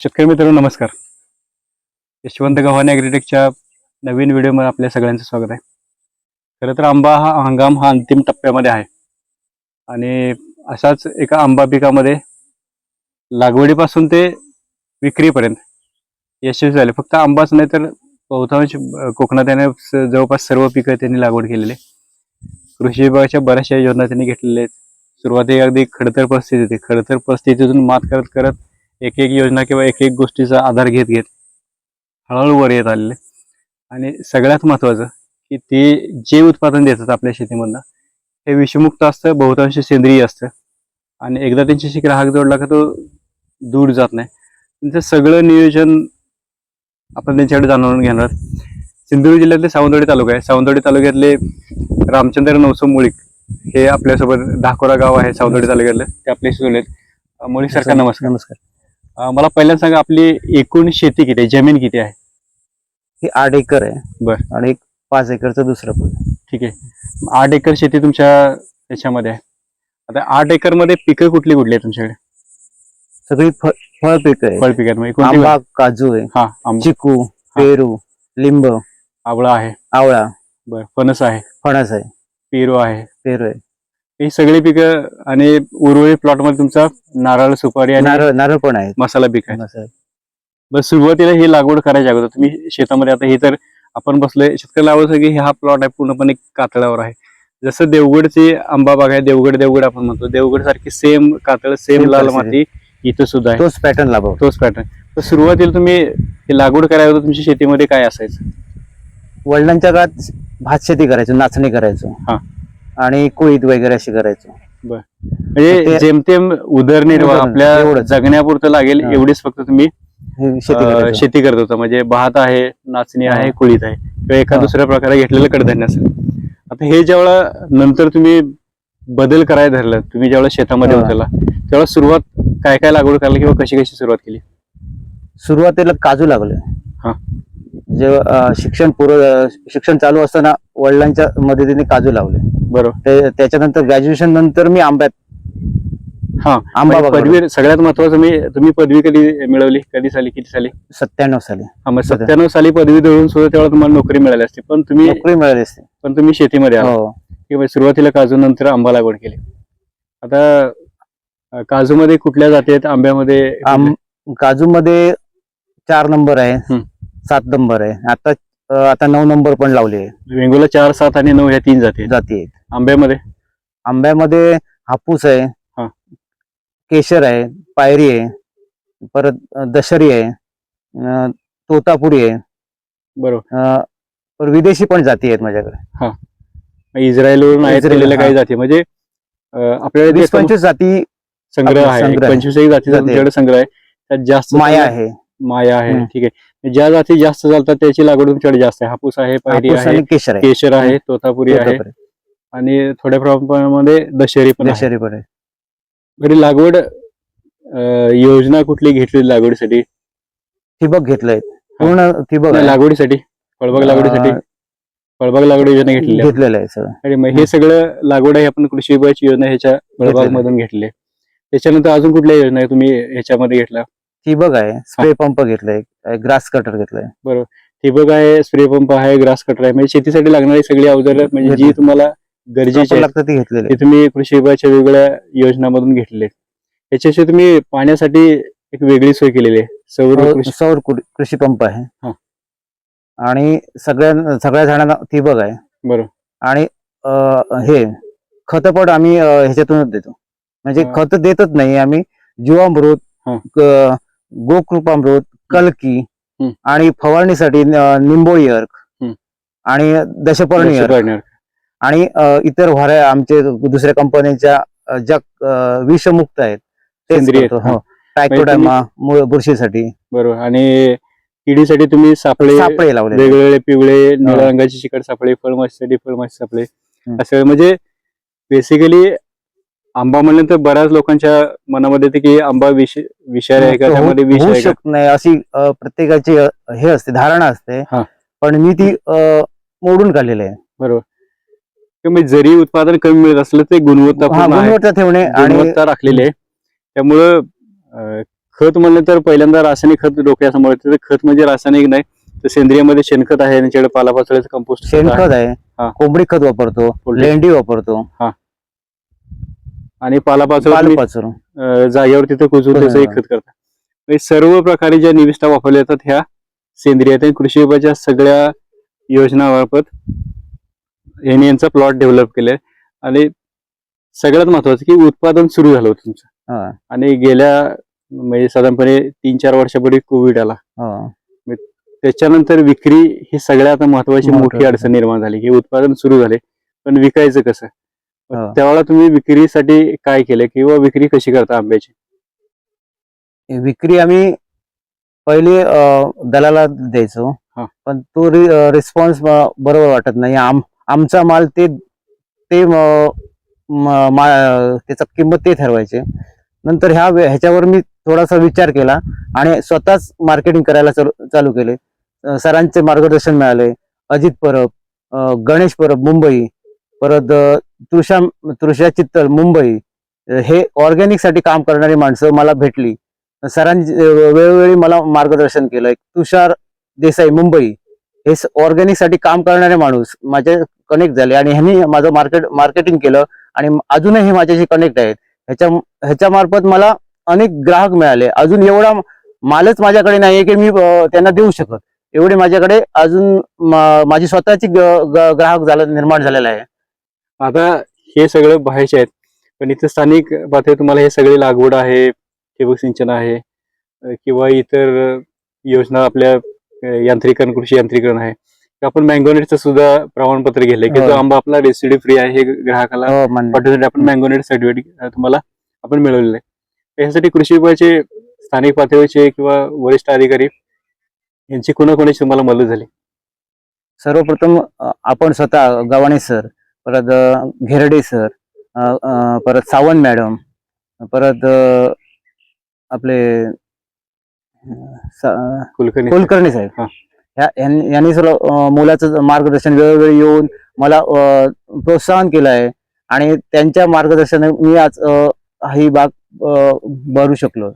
शेतकरी मित्रांनो नमस्कार. यशवंत गव्हाणे ॲग्रीटेकच्या नवीन व्हिडिओमध्ये आपल्या सगळ्यांचं स्वागत आहे. खरं तर आंबा हा हंगाम हा अंतिम टप्प्यामध्ये आहे. आणि असाच एका आंबा पिकामध्ये लागवडीपासून ते विक्रीपर्यंत यशस्वी झाले. फक्त आंबाच नाही तर बहुतांश कोकणात त्याने स- जवळपास सर्व पिकं त्यांनी लागवड केलेली कृषी विभागाच्या बऱ्याचशा योजना त्यांनी घेतलेल्या आहेत. सुरुवातीला अगदी खडतर परिस्थिती होती. खडतर परिस्थितीतून मात करत करत एक एक योजना किंवा एक एक गोष्टीचा आधार घेत घेत हळूहळू वर येत आलेले. आणि सगळ्यात महत्वाचं की ते जे उत्पादन देतात आपल्या शेतीमधनं हे विषमुक्त असतं बहुतांश सेंद्रिय असतं. आणि एकदा त्यांच्याशी ग्राहक जोडला का तो दूर जात नाही. त्यांचं सगळं नियोजन आपण त्यांच्याकडे जाणून घेणार. सिंधुदुर्ग जिल्ह्यातले सावंतवाडी तालुका आहे. सावंतवाडी तालुक्यातले रामचंद्र नवसो मुळीक हे आपल्यासोबत धाकोरा गाव आहे सावंतवाडी तालुक्यातलं. ते आपल्याशी जोडले मुळीक सरकार नमस्कार. नमस्कार. मला पहिल्यांदा सांगा आपली एकूण शेती किती आहे? जमीन किती आहे? हे आठ एकर आहे. बर. आणि एक पाच एकरचं दुसरं पण. ठीक आहे. आठ एकर शेती तुमच्या याच्यामध्ये आहे. आता आठ एकरमध्ये पिकं कुठली कुठली आहे तुमच्याकडे? सगळी फळ फळ पीक आहे. फळ पिकांमध्ये कोणती आंबा काजू आहे. हा आंबा. चिकू पेरू लिंब आवळा आहे. आवळा. बर फणस आहे. फणस आहे. पेरू आहे. पेरू आहे. ही सगळी पिकं आणि उर्वरित प्लॉटमध्ये तुमचा नारळ सुपारी आणि नारळ नारळ पण आहे मसाला पीक आहे. बस सुरुवातीला ही लागवड करायच्या अगोदर तुम्ही शेतामध्ये आता हे तर आपण बसलोय शेतकऱ्याला आवडतं की हा प्लॉट आहे पूर्णपणे कातळावर आहे. जसं देवगडची आंबा बाग आहे देवगड देवगड आपण म्हणतो. देवगड सारखी सेम कातळ सेम Same लाल परिस्थिती. माती इथं सुद्धा आहे. तोच पॅटर्न लाभव तोच पॅटर्न तर सुरुवातीला तुम्ही ही लागवड करायला अगोदर तुमच्या शेतीमध्ये काय असायचं? वडिलांच्या काळात भात शेती करायचो नाचणी करायचो. हा. आणि कुळीत वगैरे अशी करायचो म्हणजे जेमतेम उदरनिर्वाह आपल्या. जगण्यापुरतं लागेल. एवढीच फक्त तुम्ही शेती करत होता म्हणजे भात आहे नाचणी आहे. कुळीत आहे किंवा एका. दुसऱ्या प्रकारे घेतलेलं कडधान्य असेल आता हे ज्यावेळा नंतर तुम्ही बदल करायला धरलं तुम्ही ज्यावेळेला शेतामध्ये. उतरला त्यावेळेला सुरुवात काय काय लागवड करायला किंवा कशी कशी सुरुवात केली सुरुवातीला काजू लागले हा. जेव्हा शिक्षण पूर्व शिक्षण चालू असताना वडिलांच्या मदतीने काजू लावले बरोबर. ते- त्याच्यानंतर ग्रॅज्युएशन नंतर मी आंब्यात हा आंबा म्हणजे बागावर. पदवी सगळ्यात महत्वाचं मी तुम्ही पदवी कधी मिळवली? कधी साली? किती साली? सत्त्याण्णव साली. हा मग सत्त्याण्णव. साली पदवी देऊन सुद्धा त्यावेळेला तुम्हाला नोकरी मिळाली असते. पण तुम्ही नोकरी मिळाली असते. पण तुम्ही शेतीमध्ये आला हो. किंवा सुरुवातीला काजू नंतर आंबा लागवड केली. आता काजू मध्ये कुठल्या जाती आहेत? आंब्यामध्ये आम काजू मध्ये चार नंबर आहे. हम्म. सात नंबर आहे. आता अं, आता नऊ नंबर पण लावले वेंगुला चार सात आणि नऊ ह्या तीन जाती आहेत. जाती आहेत. आंब्यामध्ये? आंब्यामध्ये हापूस आहे हा. केशर आहे पायरी आहे परत अं, दशरी आहे अं, तोतापुरी आहे. बरोबर. अं, विदेशी पण जाती आहेत माझ्याकडे. इस्रायलवरून इस्रायल, केलेल्या काही हा. जाती. म्हणजे अं, आपल्याकडे वीस पंचवीस जाती संग्रह आपले आहे. संग्रह आहे. पंचवीस एक जातीचा जाती तुमच्याकडे संग्रह आहे. त्यात जास्त माया आहे. माया आहे. हम्म. ठीक आहे. ज्या जाती जास्त चालतात त्याची लागवड तुमच्याकडे जास्त आहे. हापूस आहे पायरी हापूस आहे आणि केशर आहे. केशर आहे तोतापुरी आहे. तोतापुरी. आणि थोड्या प्रमाणामध्ये दशेरी पण आहे. दशहरी पण आहे. बरी लागवड अं, योजना कुठली घेतली लागवडीसाठी? ठिबक घेतलंय. पूर्ण ठिबक नाही, आहे. लागवडीसाठी? फळबाग लागवडीसाठी? अं, फळबाग लागवड योजना घेतलेली आहे घेतलेलं आहे सगळं. आणि मग हे सगळं लागवड आहे आपण कृषी विभागाची योजना ह्याच्या फळबाग मधून घेतली आहे. त्याच्यानंतर अजून कुठल्या योजना आहे तुम्ही ह्याच्यामध्ये घेतला ठिबक आहे. स्प्रे पंप घेतलाय. ग्रास कटर घेतलाय. ठिबक आहे स्प्रे पंप आहे ग्रास कटर आहे. म्हणजे शेतीसाठी लागणारी सगळी अवजारं म्हणजे जी घेतली. तुम्हाला गरजेची वापर आहेत लागतं ते घेतलेले ते तुम्ही कृषी विभागाच्या वेगवेगळ्या योजनामधून घेतलेले आहेत. याच्याशिवाय तुम्ही पाण्यासाठी एक वेगळी सोय केलेली आहे सौर हो, कृषी सौर कृ- कृषी पंप आहे हा. आणि सगळ्या सगळ्या झाडांना ठिबक आहे बरोबर आणि अं, हे खतपट आम्ही अं, ह्याच्यातूनच देतो म्हणजे हा. खत देतच नाही आम्ही जीवामृत हा. क- गोकृपामृत कलकी हम्म. आणि फवारणीसाठी निंबोळी अर्क हम्म. आणि दशपर्णी अर्क दशपर्णी अर्क. आणि इतर व्हाऱ्या आमचे दुसऱ्या कंपन्यांच्या ज्या विषमुक्त आहेत सेंद्रिय हो. टायकोडामा मुळ- बुरशीसाठी. बरोबर. आणि किडीसाठी तुम्ही सापळे सापळे लावले वेगवेगळे पिवळे निळ्या हा. रंगाची चिकट सापळे फळमाशीसाठी फळमाशी सापळे. असं. म्हणजे बेसिकली आंबा म्हणल्यानंतर बऱ्याच लोकांच्या मनामध्ये येते की आंबा विष विषारी आहे का? होऊ- त्यामध्ये विष होऊ शकत नाही. अशी प्रत्येकाची हे असते धारणा असते. हा. पण मी ती मोडून काढलेली आहे. बरोबर. किंवा जरी उत्पादन कमी मिळत असलं ते गुणवत्ता गुणवत्ता ठेवणे आणि गुणवत्ता राखलेली आहे. त्यामुळं खत म्हणलं तर पहिल्यांदा रासायनिक खत डोक्यासमोर खत म्हणजे रासायनिक नाही तर सेंद्रियमध्ये शेणखत आहे त्यांच्याकडे पालापाचोळ्याचं कंपोस्ट शेणखत. आहे. कोंबडी खत वापरतो. लेंडी वापरतो. आणि पालापाचोळा जागेवर तिथे कुजून त्याचं खत करता. म्हणजे सर्व प्रकारे ज्या निविष्ठा वापरल्या जातात ह्या सेंद्रिय कृषी विभागाच्या सगळ्या योजनामार्फत यांनी यांचा प्लॉट डेव्हलप केलाय. आणि सगळ्यात महत्वाचं की उत्पादन सुरू झालं होतं तुमचं. आणि गेल्या म्हणजे साधारणपणे तीन चार वर्षापूर्वी कोविड आला. त्याच्यानंतर विक्री ही सगळ्यात महत्वाची मोठी. अडचण निर्माण झाली की उत्पादन सुरू झाले. पण विकायचं कसं. त्यावेळेला तुम्ही विक्रीसाठी काय केलं किंवा विक्री कशी करता आंब्याची? विक्री आम्ही पहिले दलाला द्यायचो. पण तो रिस्पॉन्स बरोबर वाटत नाही. आम आमचा माल ते ते म- मा- त्याचा किंमत ते ठरवायचे. नंतर ह्या ह्याच्यावर मी थोडासा विचार केला आणि स्वतःच मार्केटिंग करायला चालू चालू केले. सरांचे मार्गदर्शन मिळाले. अजित परब गणेश परब मुंबई. परत तृषा तृषा चित्तल मुंबई. हे ऑर्गॅनिकसाठी काम करणारी माणसं मला भेटली. सरांनी वेळोवेळी मला मार्गदर्शन केलं. तुषार देसाई मुंबई. हे ऑर्गॅनिकसाठी काम करणारे माणूस माझे कनेक्ट झाले आणि ह्यांनी माझं मार्केट मार्केटिंग केलं आणि अजूनही माझ्याशी कनेक्ट आहेत. ह्याच्या ह्याच्या मार्फत मला अनेक ग्राहक मिळाले. अजून एवढा मालच माझ्याकडे नाहीये की मी त्यांना देऊ शकत. एवढे माझ्याकडे अजून माझी स्वतःची ग- ग- ग्राहक झालं निर्माण झालेला आहे. आता हे सगळं बाहेरचे आहेत. पण इथं स्थानिक पातळी तुम्हाला हे सगळे लागवड आहे ठिबक सिंचन आहे किंवा इतर योजना आपल्या यांत्रिकरण कृषी यांत्रिकरण आहे आपण मँगोनेटचं सुद्धा प्रमाणपत्र घेतलंय की हो. जो आंबा आपला रेसिडी फ्री आहे हे ग्राहकाला हो. पाठवण्यासाठी आपण मँगोनेट सर्टिफिकेट तुम्हाला आपण मिळवलेलं आहे यासाठी कृषी विभागाचे स्थानिक पातळीचे किंवा वरिष्ठ अधिकारी यांची कोणाकोणाची तुम्हाला मदत झाली सर्वप्रथम आपण स्वतः गव्हाणे सर परत घेरडे सर परत सावंत मॅडम परत आपले कुलकर्णी कुलकर्णी साहेब. हा. यांनी यांनी सर्व मुलाचं मार्गदर्शन वेळोवेळी येऊन मला प्रोत्साहन केलं आहे आणि त्यांच्या मार्गदर्शनाने मी आज ही बाग भरू शकलो.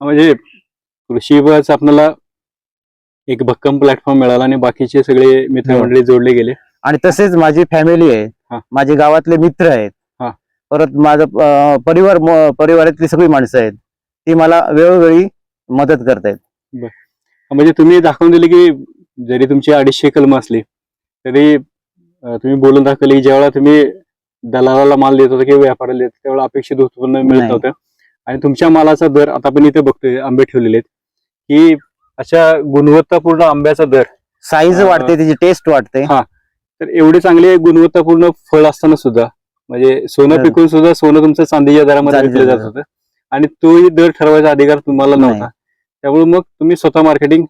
म्हणजे कृषी विभागाचा आपल्याला एक भक्कम प्लॅटफॉर्म मिळाला आणि बाकीचे सगळे मित्रमंडळी जोडले गेले. आणि तसेच माझी फॅमिली आहे. हा. माझे गावातले मित्र आहेत. हा. परत माझं परिवार परिवारातली सगळी माणसं आहेत. ती मला वेळोवेळी मदत करतायत म्हणजे तुम्ही दाखवून दिले की जरी तुमची अडीचशे कलम असली तरी तुम्ही बोलून दाखवले की ज्यावेळेला तुम्ही दलालाला माल देत होता किंवा व्यापाराला देत होता, त्यावेळेला अपेक्षित उत्पन्न मिळत. नव्हतं आणि तुमच्या मालाचा दर आता आपण इथे बघतोय आंबे ठेवलेले आहेत की अशा गुणवत्तापूर्ण आंब्याचा दर साईज वाढते त्याची टेस्ट वाढते हा. तर एवढे चांगले गुणवत्तापूर्ण फळ असताना सुद्धा म्हणजे सोनं पिकून सुद्धा सोनं तुमचं चांदीच्या दरामध्ये विकलं जात. होतं आणि तोही दर ठरवायचा अधिकार तुम्हाला. नव्हता त्यामुळे मग तुम्ही स्वतः मार्केटिंग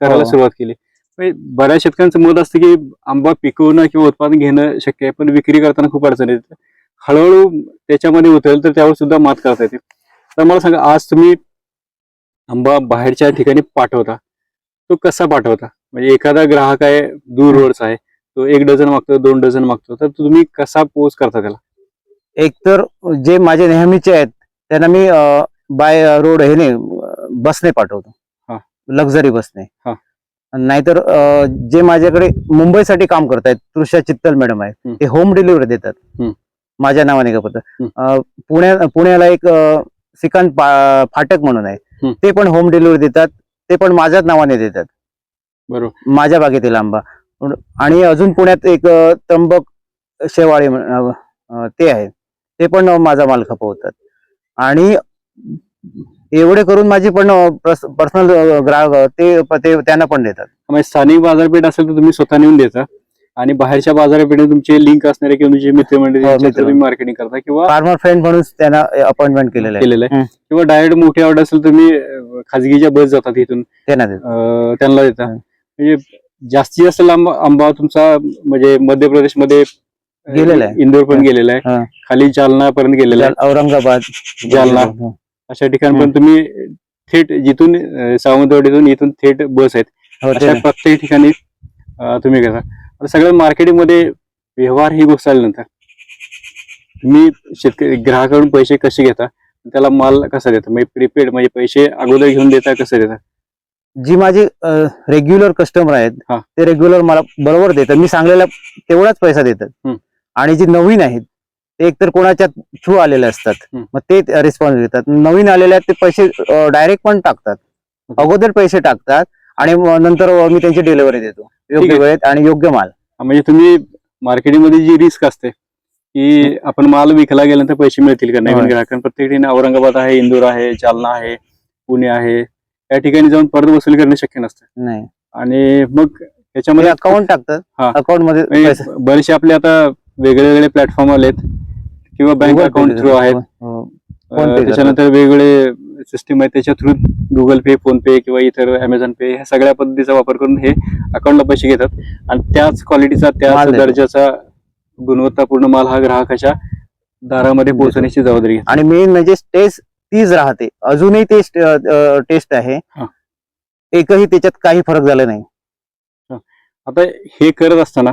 करायला हो. सुरुवात केली. म्हणजे बऱ्याच शेतकऱ्यांचं मत असतं की आंबा पिकवणं किंवा उत्पादन घेणं शक्य आहे पण विक्री करताना खूप अडचण येते. हळूहळू त्याच्यामध्ये उतरेल तर त्यावर सुद्धा मात करता येते. तर मला सांगा आज तुम्ही आंबा बाहेरच्या ठिकाणी पाठवता. तो कसा पाठवता? म्हणजे एखादा ग्राहक आहे दूर रोडचा आहे तो एक डझन मागतो दोन डझन मागतो तर तुम्ही कसा पोच करता त्याला? एकतर जे माझे नेहमीचे आहेत त्यांना मी बाय रोड हे नाही बसने हा. पाठवतो लक्झरी बसने. नाहीतर जे माझ्याकडे मुंबईसाठी काम करतायत तृषा चित्तल मॅडम आहेत. ते होम डिलिव्हरी देतात. माझ्या नावाने का पत्र. पुण्या पुण्याला एक पा- फाटक म्हणून आहे. ते पण होम डिलिव्हरी देतात ते पण माझ्याच नावाने देतात. बरोबर. माझ्या बागेतील आंबा. आणि अजून पुण्यात एक त्र्यंबक शेवाळे ते आहे. ते पण माझा माल खपवतात. आणि एवढे करून माझी पण पर्सनल ग्राहक ते त्यांना पण देतात म्हणजे स्थानिक बाजारपेठ असेल तर तुम्ही स्वतः नेऊन देता आणि बाहेरच्या बाजारपेठेत तुमचे लिंक असणारे किंवा तुमचे मित्रमंडळी हो, मार्केटिंग करता किंवा फार्मर फ्रेंड म्हणून त्यांना अपॉइंटमेंट केलेलं आहे केलेलं आहे. किंवा डायरेक्ट मोठी ऑर्डर असेल तर तुम्ही खाजगीच्या बस जातात इथून त्यांना त्यांना देता. म्हणजे जास्तीत जास्त लांब आंबा तुमचा म्हणजे मध्य प्रदेशमध्ये गेलेला आहे. इंदोर पण. गेलेला आहे. खाली जालना पर्यंत गेलेला आहे औरंगाबाद जालना. अशा ठिकाणी पण तुम्ही थेट जिथून सावंतवाडीतून इथून थेट बस आहेत. हो, अशा. प्रत्येक ठिकाणी तुम्ही करता आता सगळं मार्केटिंगमध्ये व्यवहार ही गोष्ट आल्यानंतर तुम्ही शेतकरी ग्राहकाकडून पैसे कसे घेता? त्याला माल कसा देता? म्हणजे प्रीपेड म्हणजे पैसे अगोदर घेऊन देता कसं देता? जी माझी रेग्युलर कस्टमर आहेत. ते रेग्युलर मला बरोबर देतात. मी सांगलेला तेवढाच पैसा देतात. आणि जी नवीन आहेत ते एकतर कोणाच्या थ्रू आलेले असतात. मग ते रिस्पॉन्स देतात नवीन आलेले आहेत ते पैसे डायरेक्ट पण टाकतात. अगोदर पैसे टाकतात आणि नंतर मी त्यांची डिलिव्हरी देतो योग्य. वेळेत आणि योग्य माल म्हणजे तुम्ही मार्केटिंगमध्ये जी रिस्क असते की आपण माल विकला गेल्यानंतर पैसे मिळतील का नवीन. ग्राहकांना प्रत्येक ठिकाणी औरंगाबाद आहे इंदूर आहे जालना आहे पुणे आहे या ठिकाणी जाऊन परत वसूल करणे शक्य नसतं नाही आणि मग त्याच्यामध्ये अकाउंट टाकतात. अकाउंटमध्ये म्हणजे बरेचसे आपले आता वेगळे वेगळे प्लॅटफॉर्म आलेत किंवा बँक अकाउंट थ्रू. आहेत. हो. त्याच्यानंतर वेगवेगळे सिस्टीम आहेत त्याच्या through Google Pay PhonePe किंवा इतर अमेझॉन पे ह्या सगळ्या पद्धतीचा वापर करून हे अकाउंटला पैसे घेतात. आणि त्याच क्वालिटीचा त्याच. दर्जाचा गुणवत्तापूर्ण माल हा ग्राहकाच्या दारामध्ये पोहोचण्याची जबाबदारी आणि मेन म्हणजे टेस्ट तीच राहते. अजूनही ते टेस्ट आहे. एकही त्याच्यात काही फरक झाला नाही. आता हे करत असताना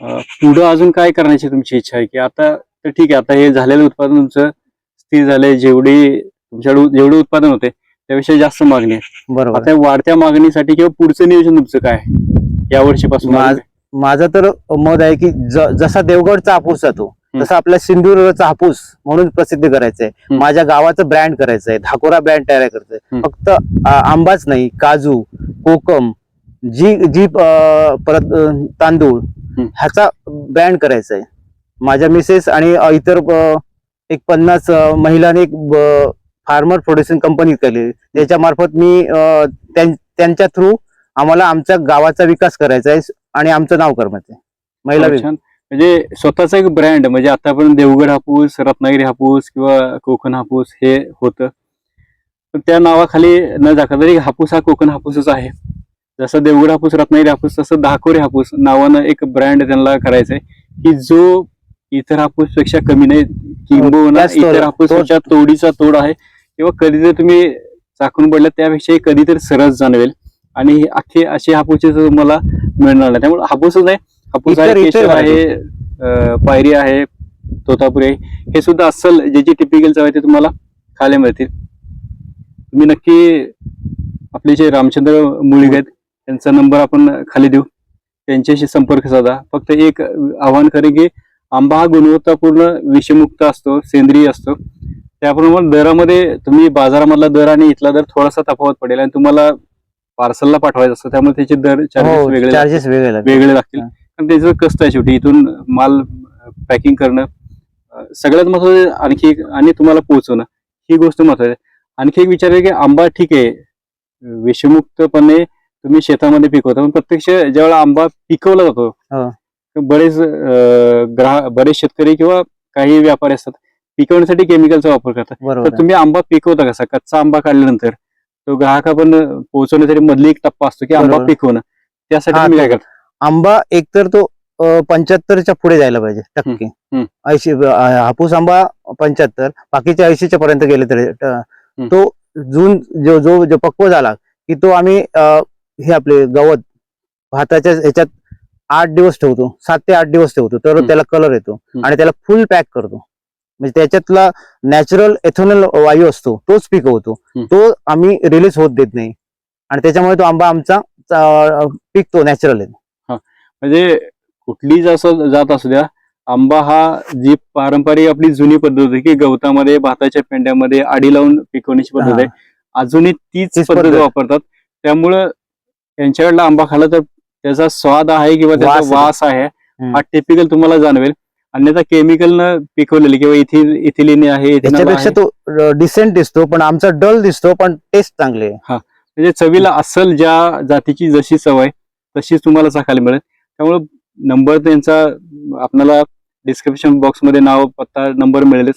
पुढं अजून काय करण्याची तुमची इच्छा आहे की आता तर ठीक आहे आता हे झालेलं उत्पादन तुमचं स्थिर झालंय जेवढी तुमच्याकडे जेवढे उत्पादन होते त्यापेक्षा जास्त मागणी आहे बरोबर आता वाढत्या मागणीसाठी किंवा पुढचं नियोजन तुमचं काय? या वर्षीपासून माझ- माझं तर मत आहे की ज- जसा देवगडचा हापूस जातो. तसा आपल्या सिंधुदुर्गचा हापूस म्हणून प्रसिद्ध करायचंय हम्म. माझ्या गावाचं ब्रँड करायचंय धाकोरा ब्रँड तयार हम्म. फक्त आ- आंबाच नाही काजू कोकम जी जी परत तांदूळ ह्याचा ब्रँड करायचा आहे. माझ्या मिसेस आणि इतर एक पन्नास महिलांनी एक फार्मर प्रोड्युसिंग कंपनी केली. त्याच्या मार्फत मी त्यांच्या थ्रू आम्हाला आमच्या गावाचा विकास करायचा आहे आणि आमचं नाव करमायचं आहे. महिला. म्हणजे स्वतःचा एक ब्रँड म्हणजे आतापर्यंत देवगड हापूस रत्नागिरी हापूस किंवा कोकण हापूस हे होतं. त्या नावाखाली न जाता तरी हापूस हा कोकण हापूसच आहे. जसं देवगड हापूस रत्नागिरी हापूस तसं दाखोरी हापूस नावानं एक ब्रँड त्यांना करायचंय. की जो इतर हापूसपेक्षा कमी नाही किंबहुना तोड- इतर हापूसच्या तोडीचा तोड आहे. किंवा कधीतरी तुम्ही चाकून पडल्या त्यापेक्षाही कधीतरी सरस जाणवेल. आणि ही अख्खी अशी हापूसची तुम्हाला मिळणार नाही. त्यामुळे हापूसच नाही हापूस आहे केशर आहे पायरी आहे तोतापुरी आहे. हे सुद्धा अस्सल जे जे टिपिकल चव आहे ते तुम्हाला खायला मिळतील. तुम्ही नक्की आपले जे रामचंद्र मुळीग आहेत त्यांचा नंबर आपण खाली देऊ. त्यांच्याशी संपर्क साधा. फक्त एक आव्हान करेन की आंबा हा गुणवत्तापूर्ण विषमुक्त असतो सेंद्रिय असतो. त्याप्रमाणे दरामध्ये तुम्ही बाजारामधला दर आणि इथला दर थोडासा तफावत पडेल आणि तुम्हाला पार्सलला पाठवायचं असतं. त्यामुळे त्याचे दर चार्जेस वेगळे चार्जेस वेगळे लागतील. पण त्याचं कष्ट आहे शेवटी इथून माल पॅकिंग करणं सगळ्यात महत्वाचं आणखी एक आणि तुम्हाला पोहोचवणं. ही गोष्ट महत्वाची आहे. आणखी एक विचार आहे की आंबा ठीक आहे. विषमुक्तपणे तुम्ही शेतामध्ये पिकवता पण प्रत्यक्ष ज्यावेळेला आंबा पिकवला जातो हा. बरेच ग्राहक बरेच शेतकरी किंवा काही व्यापारी असतात पिकवण्यासाठी केमिकलचा वापर करतात. तर तुम्ही आंबा पिकवता कसा? कच्चा आंबा काढल्यानंतर तो ग्राहकापर्यंत पोहोचवण्यासाठी मधली एक टप्पा असतो की आंबा. पिकवणं. त्यासाठी तुम्ही काय करता? आंबा एकतर तो पंच्याहत्तरच्या पुढे जायला पाहिजे टक्के. ऐंशी हापूस आंबा पंच्याहत्तर बाकीचे ऐंशीच्या पर्यंत गेले तरी तो जून जो जो जो पक्व झाला की तो आम्ही हे आपले गवत भाताच्या ह्याच्यात आठ दिवस ठेवतो सात ते आठ दिवस ठेवतो तर. त्याला कलर येतो. आणि त्याला फुल पॅक करतो म्हणजे त्याच्यातला नॅचरल एथोनल वायू असतो तोच पिकवतो. तो आम्ही रिलीज होत देत नाही आणि त्याच्यामुळे तो आंबा आमचा पिकतो नॅचरल म्हणजे कुठली जसं जात असू द्या आंबा हा जी पारंपरिक आपली जुनी पद्धत होती की गवतामध्ये भाताच्या पेंड्यामध्ये आडी लावून पिकवण्याची पद्धत आहे अजूनही तीच पद्धत. वापरतात त्यामुळं त्यांच्याकडला आंबा खाला तर त्याचा स्वाद आहे किंवा त्याचा. वास आहे. हा टिपिकल तुम्हाला जाणवेल अन्यथा केमिकलनं पिकवलेली किंवा इथिल इथिलिन आहे त्याच्यापेक्षा. तो डिसेंट दिसतो पण आमचा डल दिसतो पण टेस्ट चांगली आहे म्हणजे चवीला अस्सल ज्या जातीची जशी चव आहे तशीच तुम्हाला चाखायला मिळेल त्यामुळे नंबर त्यांचा आपल्याला डिस्क्रिप्शन बॉक्समध्ये नाव पत्ता नंबर मिळेलच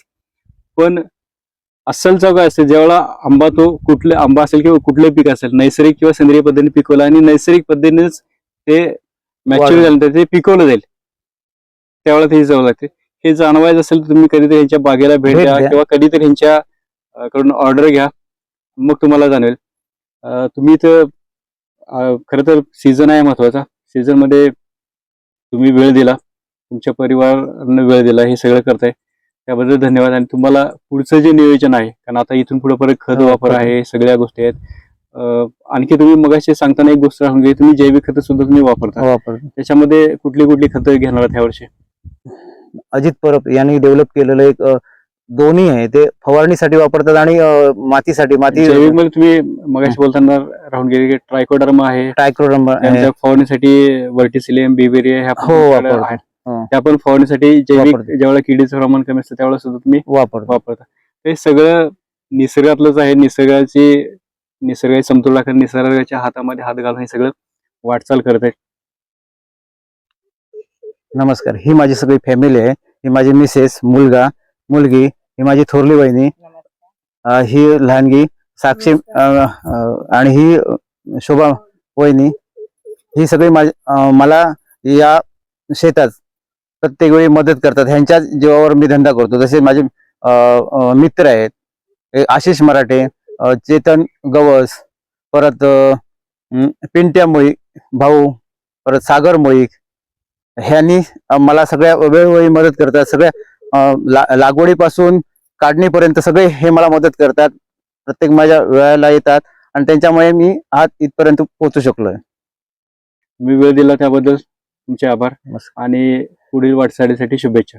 पण अस्सल चव काय असते ज्यावेळेला आंबा तो कुठले आंबा असेल किंवा कुठले पीक असेल नैसर्गिक किंवा सेंद्रिय पद्धतीने पिकवलं आणि नैसर्गिक पद्धतीनेच ते मॅच्युअर झाल्यानंतर ते पिकवलं जाईल. त्यावेळेला त्याची चव लागते. हे जाणवायचं असेल तर तुम्ही कधीतरी ह्यांच्या बागेला भेट द्या. किंवा कधीतरी ह्यांच्या कडून ऑर्डर घ्या. मग तुम्हाला जाणवेल. तुम्ही तर खरं तर सीझन आहे महत्त्वाचा. सीझनमध्ये तुम्ही वेळ दिला. तुमच्या परिवारानं वेळ दिला. हे सगळं करताय. त्याबद्दल धन्यवाद. आणि तुम्हाला पुढचं जे नियोजन आहे कारण आता इथून पुढे परत खत वापर. आहे सगळ्या गोष्टी आहेत. आणखी तुम्ही मगाशी सांगताना एक गोष्ट राहून गेली तुम्ही जैविक खतं सुद्धा तुम्ही वापरता. वापर. त्याच्यामध्ये कुठली कुठली खतं घेणार आहात वर्षी अजित परब यांनी डेव्हलप केलेलं एक दोन्ही आहे ते फवारणीसाठी वापरतात आणि मातीसाठी माती जैविकमध्ये तुम्ही मगाशी बोलताना राहून गेले की ट्रायकोडर्मा आहे. त्यानंतर फवारणीसाठी वर्टिसिलियम बिबेरिया ह्या हो, तुमच्याकडे वापरतो. आहेत. हो. त्या पण फवारणीसाठी जैविक. ज्यावेळेला किडीचं प्रमाण कमी असतं त्यावेळेला सुद्धा तुम्ही वापरतो वापरता हे सगळं निसर्गातलंच आहे निसर्गाची निसर्गाची समतोल राखून निसर्गाच्या हातामध्ये हात घालून हे सगळं वाटचाल करत आहे नमस्कार ही माझी सगळी फॅमिली आहे ही माझी मिसेस मुलगा मुलगी ही माझी थोरली बहिणी ही लहानगी साक्षी आणि ही शोभा वहिनी ही सगळी मला या शेतात प्रत्येक वेळी मदत करतात. ह्यांच्याच जीवावर मी धंदा करतो. जसे माझे मित्र आहेत. आशिष मराठे चेतन गवस परत पिंट्या मोळी भाऊ परत सागर मोळीक ह्यांनी मला सगळ्या वेळोवेळी मदत करतात. सगळ्या ला- लागवडीपासून काढणीपर्यंत सगळे हे मला मदत करतात. प्रत्येक माझ्या वेळाला येतात आणि त्यांच्यामुळे मी आज इथपर्यंत पोहोचू शकलोय. मी वेळ दिला त्याबद्दल. तुमचे आभार. आणि पुढील वाटचालीसाठी शुभेच्छा